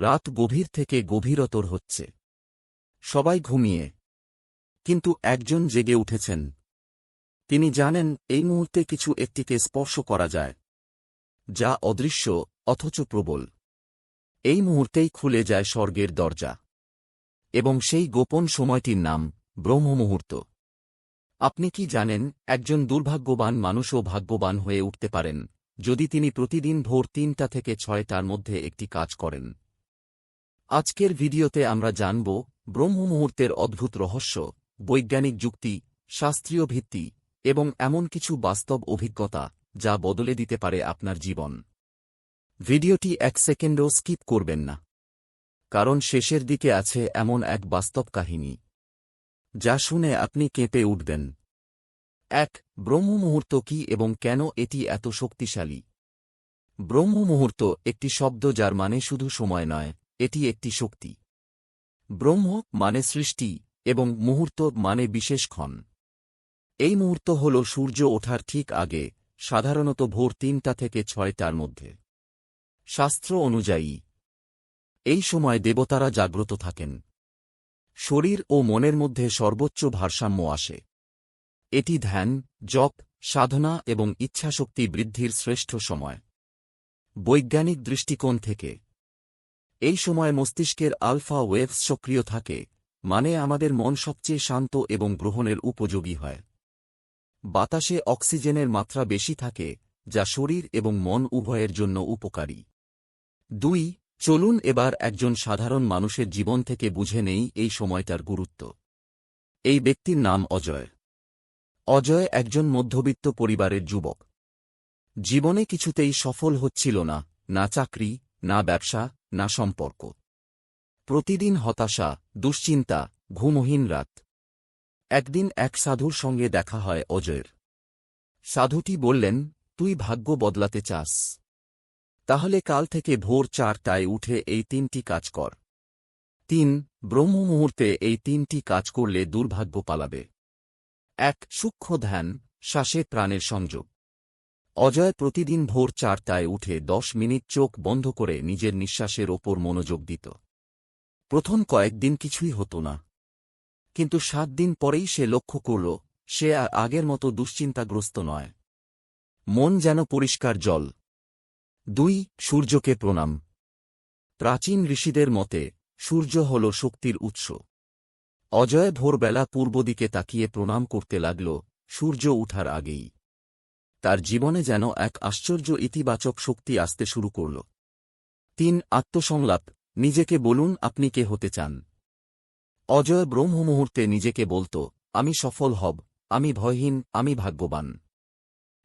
রাত গভীর থেকে গভীরতর হচ্ছে। সবাই ঘুমিয়ে। কিন্তু একজন জেগে উঠেছেন। তিনি জানেন এই মুহূর্তে কিছু একটিকে স্পর্শ করা যায়, যা অদৃশ্য অথচ প্রবল। এই মুহূর্তেই খুলে যায় স্বর্গের দরজা। এবং সেই গোপন সময়টির নাম ব্রহ্ম মুহূর্ত আপনি কি জানেন, একজন দুর্ভাগ্যবান মানুষও ভাগ্যবান হয়ে উঠতে পারেন, যদি তিনি প্রতিদিন ভোর তিনটা থেকে ছয়টার মধ্যে একটি কাজ করেন। আজকের ভিডিওতে আমরা জানব ব্রহ্ম মুহূর্তের অদ্ভুত রহস্য, বৈজ্ঞানিক যুক্তি, শাস্ত্রীয় ভিত্তি এবং এমন কিছু বাস্তব অভিজ্ঞতা যা বদলে দিতে পারে আপনার জীবন। ভিডিওটি এক সেকেন্ডও স্কিপ করবেন না, কারণ শেষের দিকে আছে এমন এক বাস্তব কাহিনী, যা শুনে আপনি কেঁপে উঠবেন। এক, ব্রহ্ম মুহূর্ত কি এবং কেন এটি এত শক্তিশালী? ব্রহ্ম মুহূর্ত একটি শব্দ যার মানে শুধু সময় নয় এটি একটি শক্তি। ব্রহ্ম মানে সৃষ্টি এবং মুহূর্ত মানে বিশেষ ক্ষণ। এই মুহূর্ত হল সূর্য ওঠার ঠিক আগে, সাধারণত ভোর তিনটা থেকে ছয়টার মধ্যে। শাস্ত্র অনুযায়ী, এই সময় দেবতারা জাগ্রত থাকেন। শরীর ও মনের মধ্যে সর্বোচ্চ ভারসাম্য আসে। এটি ধ্যান, জপ, সাধনা এবং ইচ্ছাশক্তি বৃদ্ধির শ্রেষ্ঠ সময়। বৈজ্ঞানিক দৃষ্টিকোণ থেকে এই সময় মস্তিষ্কের আলফা ওয়েভস সক্রিয় থাকে মানে আমাদের মন সবচেয়ে শান্ত এবং গ্রহণের উপযোগী হয়। বাতাসে অক্সিজেনের মাত্রা বেশি থাকে, যা শরীর এবং মন উভয়ের জন্য উপকারী। দুই, চলুন এবার একজন সাধারণ মানুষের জীবন থেকে বুঝে নেই এই সময়টার গুরুত্ব। এই ব্যক্তির নাম অজয়। অজয় একজন মধ্যবিত্ত পরিবারের যুবক। জীবনে কিছুতেই সফল হচ্ছিল না না চাকরি, না ব্যবসা না সম্পর্ক। প্রতিদিন হতাশা, দুশ্চিন্তা, ঘুমহীন রাত। একদিন এক সাধুর সঙ্গে দেখা হয় অজয়ের। সাধুটি বললেন, তুই ভাগ্য বদলাতে চাস। তাহলে কাল থেকে ভোর চারটায় উঠে এই তিনটি কাজ কর। তিন, ব্রহ্ম মুহূর্তে এই তিনটি কাজ করলে দুর্ভাগ্য পালাবে। এক, সূক্ষ্ম ধ্যান, শ্বাসে প্রাণের সংযোগ। অজয় প্রতিদিন ভোর চারটায় উঠে দশ মিনিট চোখ বন্ধ করে নিজের নিঃশ্বাসের ওপর মনোযোগ দিত। প্রথম কয়েকদিন কিছুই হতো না। কিন্তু সাত দিন পরেই সে লক্ষ্য করল, সে আর আগের মতো দুশ্চিন্তাগ্রস্ত নয়। মন যেন পরিষ্কার জল। দুই, সূর্যকে প্রণাম। প্রাচীন ঋষিদের মতে, সূর্য হল শক্তির উৎস। অজয় ভোরবেলা পূর্ব দিকে তাকিয়ে প্রণাম করতে লাগল, সূর্য উঠার আগেই। তার জীবনে যেন এক আশ্চর্য ইতিবাচক শক্তি আসতে শুরু করল। তিন, আত্মসংলাপ। নিজেকে বলুন, আপনি কে হতে চান? অজয় ব্রহ্ম মুহূর্তে নিজেকে বলত, আমি সফল হব, আমি ভয়হীন, আমি ভাগ্যবান।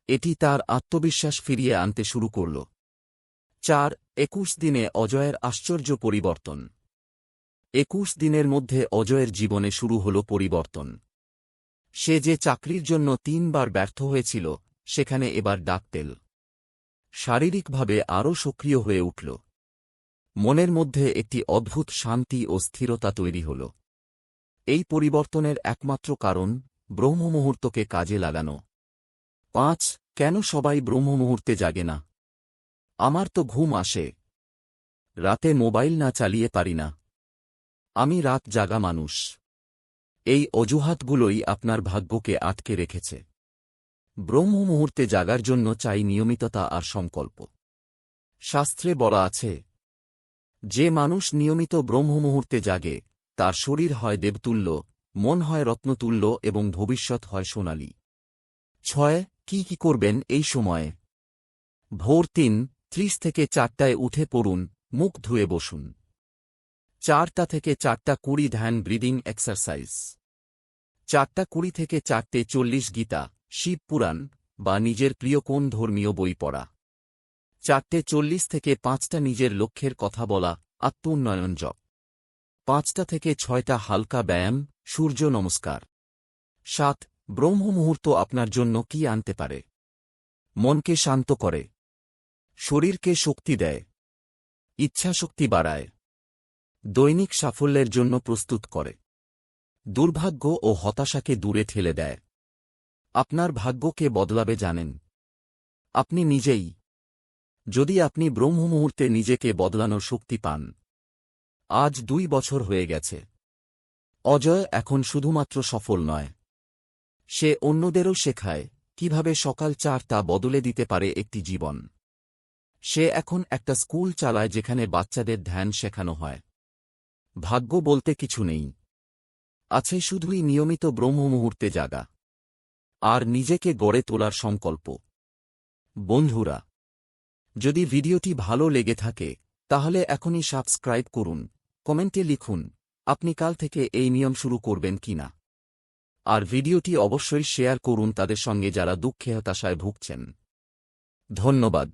এটি তার আত্মবিশ্বাস ফিরিয়ে আনতে শুরু করল। চার, একুশ দিনে অজয়ের আশ্চর্য পরিবর্তন। একুশ দিনের মধ্যে অজয়ের জীবনে শুরু হল পরিবর্তন। সে যে চাকরির জন্য তিনবার ব্যর্থ হয়েছিল সেখানে এবার ডাকতেল শারীরিকভাবে আরও সক্রিয় হয়ে উঠল। মনের মধ্যে একটি অদ্ভুত শান্তি ও স্থিরতা তৈরি হল। এই পরিবর্তনের একমাত্র কারণ ব্রহ্মমুহূর্তকে কাজে লাগানো। পাঁচ, কেন সবাই ব্রহ্মমুহূর্তে জাগে না? আমার তো ঘুম আসে। রাতে মোবাইল না চালিয়ে পারি না। আমি রাত জাগা মানুষ। এই অজুহাতগুলোই আপনার ভাগ্যকে আটকে রেখেছে। ব্রহ্ম মুহূর্তে জাগার জন্য চাই নিয়মিততা আর সংকল্প। শাস্ত্রে বলা আছে, যে মানুষ নিয়মিত ব্রহ্ম মুহূর্তে জাগে, তার শরীর হয় দেবতুল্য, মন হয় রত্নতুল্য এবং ভবিষ্যৎ হয় সোনালী। ছয়, কি কি করবেন এই সময়ে? ভোর তিন, ত্রিশ থেকে চারটায় উঠে পড়ুন, মুখ ধুয়ে বসুন। চারটা থেকে চারটা কুড়ি ধ্যান ব্রিদিং এক্সারসাইজ। চারটা কুড়ি থেকে চারটে চল্লিশ গীতা। শিব পুরাণ, বা নিজের প্রিয় কোন ধর্মীয় বই পড়া। চারটে চল্লিশ থেকে পাঁচটা নিজের লক্ষ্যের কথা বলা আত্ম উন্নয়ন জপ পাঁচটা থেকে ছয়টা হালকা ব্যায়াম, সূর্য নমস্কার। সাত ব্রহ্ম মুহূর্ত আপনার জন্য কি আনতে পারে? মনকে শান্ত করে। শরীরকে শক্তি দেয়। ইচ্ছাশক্তি বাড়ায়। দৈনিক সাফল্যের জন্য প্রস্তুত করে। দুর্ভাগ্য ও হতাশাকে দূরে ঠেলে দেয়। আপনার ভাগ্যকে বদলাবে জানেন। আপনি নিজেই। যদি আপনি ব্রহ্ম মুহূর্তে নিজেকে বদলানোর শক্তি পান। আজ দুই বছর হয়ে গেছে। অজয় এখন শুধুমাত্র সফল নয়। সে অন্যদেরও শেখায় কীভাবে সকাল চারটা বদলে দিতে পারে একটি জীবন। সে এখন একটা স্কুল চালায় যেখানে বাচ্চাদের ধ্যান শেখানো হয়। ভাগ্য বলতে কিছু নেই। আছে শুধুই নিয়মিত ব্রহ্ম মুহূর্তে জাগা। আর নিজেকে গড়ে তোলার সংকল্প। বন্ধুরা, যদি ভিডিওটি ভালো লেগে থাকে, তাহলে এখনই সাবস্ক্রাইব করুন, কমেন্টে লিখুন, আপনি কাল থেকে এই নিয়ম শুরু করবেন কিনা। আর ভিডিওটি অবশ্যই শেয়ার করুন তাদের সঙ্গে যারা দুঃখে হতাশায় ভুগছেন। ধন্যবাদ।